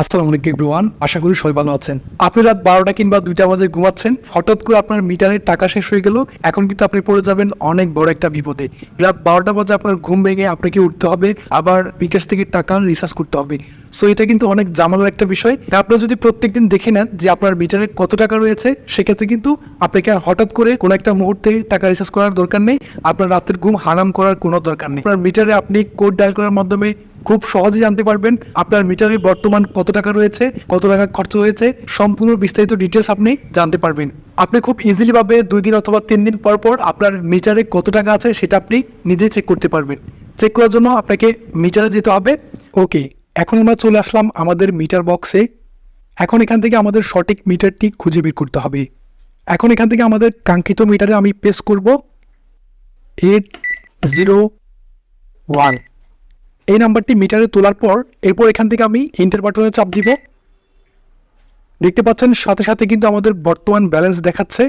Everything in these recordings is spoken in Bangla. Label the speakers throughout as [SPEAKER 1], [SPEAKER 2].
[SPEAKER 1] আসসালামু আলাইকুম এভরিওয়ান আশা করি সবাই ভালো আছেন। আপনি রাত বারোটা কিংবা দুইটা বাজে ঘুমাচ্ছেন। হঠাৎ করে আপনার মিটারের টাকা শেষ হয়ে গেল। এখন কিন্তু আপনি পড়ে যাবেন অনেক বড় একটা বিপদে। রাত বারোটা বাজে আপনার ঘুম ভেঙে আপনাকে উঠতে হবে। আবার বিকাশ থেকে টাকা রিচার্জ করতে হবে। সো এটা কিন্তু অনেক জামালার একটা বিষয়। আপনারা যদি প্রত্যেকদিন দেখে নেন যে আপনার মিটারে কত টাকা রয়েছে, সেক্ষেত্রে কিন্তু আপনাকে আর হঠাৎ করে কোনো একটা মুহূর্তে টাকা রিচার্জ করার দরকার নেই। আপনার রাতের ঘুম হারাম করার কোনো দরকার নেই। আপনার মিটারে আপনি কোড ডায়াল করার মাধ্যমে খুব সহজে জানতে পারবেন আপনার মিটারে বর্তমান কত টাকা রয়েছে, কত টাকা খরচ হয়েছে, সম্পূর্ণ বিস্তারিত ডিটেলস আপনি জানতে পারবেন। আপনি খুব ইজিলি ভাবে দুই দিন অথবা তিন দিন পর পর আপনার মিটারে কত টাকা আছে সেটা আপনি নিজেই চেক করতে পারবেন। চেক করার জন্য আপনাকে মিটারে যেতে হবে। ওকে এখন আমরা চলে আসলাম আমাদের মিটার বক্সে এখন এখান থেকে আমাদের সঠিক মিটারটি খুঁজে বের করতে হবে। এখন এখান থেকে আমাদের কাঙ্ক্ষিত মিটারে আমি পেস করব। এইট জিরো ওয়ান এই নাম্বারটি মিটারে তোলার পর এরপর এখান থেকে আমি এন্টার বাটনে চাপ দিব। দেখতে পাচ্ছেন, সাথে সাথে কিন্তু আমাদের বর্তমান ব্যালেন্স দেখাচ্ছে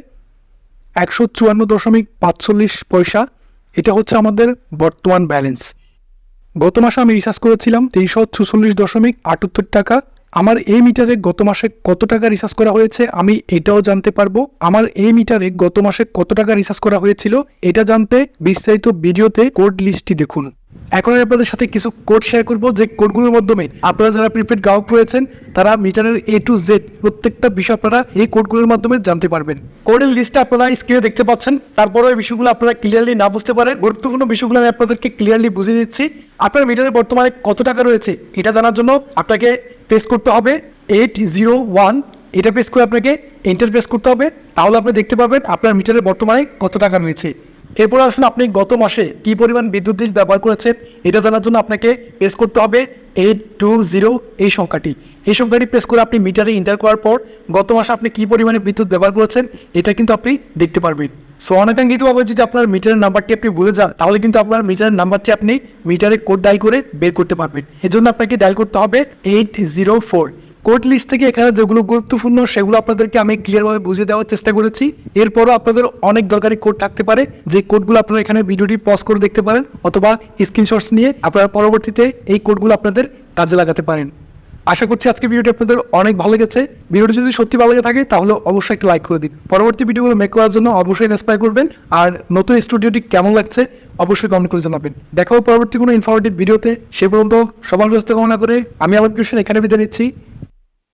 [SPEAKER 1] একশো চুয়ান্ন দশমিক পাঁচচল্লিশ পয়সা। এটা হচ্ছে আমাদের বর্তমান ব্যালেন্স গত মাসে আমি রিচার্জ করেছিলাম তিনশো ছুচল্লিশ দশমিক আটাত্তর টাকা। আমার এই মিটারে গত মাসে কত টাকা রিচার্জ করা হয়েছে আমি এটাও জানতে পারব। আমার এই মিটারে গত মাসে কত টাকা রিচার্জ করা হয়েছিল এটা জানতে বিস্তারিত ভিডিওতে কোড লিস্টটি দেখুন। এখন আমি আপনাদের সাথে কিছু কোড শেয়ার করব। যে কোডগুলোর মাধ্যমে আপনারা যারা প্রিপেড গ্রাহক রয়েছেন, তারা মিটারের এ টু জেড প্রত্যেকটা বিষয় আপনারা এই কোডগুলোর মাধ্যমে জানতে পারবেন। কোডের লিস্টটা আপনারা স্ক্রিনে দেখতে পাচ্ছেন। তারপরে এই বিষয়গুলো আপনারা ক্লিয়ারলি না বুঝতে পারেন। গুরুত্বপূর্ণ বিষয়গুলো আমি আপনাদেরকে ক্লিয়ারলি বুঝিয়ে দিচ্ছি। আপনার মিটারে বর্তমানে কত টাকা রয়েছে, এটা জানার জন্য আপনাকে প্রেস করতে হবে এইট জিরো ওয়ান এটা প্রেস করে আপনাকে এন্টার প্রেস করতে হবে। তাহলে আপনি দেখতে পাবেন আপনার মিটারে বর্তমানে কত টাকা রয়েছে। এরপর আসুন আপনি গত মাসে কি পরিমাণ বিদ্যুৎ বিল ব্যবহার করেছেন? এটা জানার জন্য আপনাকে প্রেস করতে হবে এইট টু জিরো এই সংখ্যাটি। এই সংখ্যাটি প্রেস করে আপনি মিটারে ইন্টার করার পর গত মাসে আপনি কি পরিমাণে বিদ্যুৎ ব্যবহার করেছেন এটা কিন্তু আপনি দেখতে পারবেন। সো অনাকাঙ্ক্ষিতভাবে যদি আপনার মিটারের নাম্বারটি আপনি ভুলে যান, তাহলে কিন্তু আপনার মিটারের নাম্বারটি আপনি মিটারে কোড ডায়াল করে বের করতে পারবেন। এজন্য আপনাকে ডায়াল করতে হবে eight zero four code list থেকে এখানে যেগুলো গুরুত্বপূর্ণ, সেগুলো আপনাদেরকে আমি ক্লিয়ারভাবে বুঝিয়ে দেওয়ার চেষ্টা করেছি। এরপরও আপনাদের অনেক দরকারি কোড থাকতে পারে। যে কোডগুলো আপনারা এখানে ভিডিওটি পজ করে দেখতে পারেন অথবা স্ক্রিনশটস নিয়ে আপনারা পরবর্তীতে এই কোডগুলো আপনাদের কাজে লাগাতে পারেন। আশা করছি আজকে ভিডিওটি আপনাদের অনেক ভালো লেগেছে। ভিডিওটি যদি সত্যি ভালো লেগে থাকে, তাহলে অবশ্যই একটা লাইক করে দিন। পরবর্তী ভিডিওগুলো মেক করার জন্য অবশ্যই ইন্সপায়ার করবেন। আর নতুন স্টুডিওটি কেমন লাগছে, অবশ্যই কমেন্ট করে জানাবেন। দেখা হবে পরবর্তী কোনো ইনফরমেটিভ ভিডিওতে সে পর্যন্ত সবার ব্যস্ত কামনা করে আমি আবার কৃষ্ণ, এখানে বিদায় নিচ্ছি।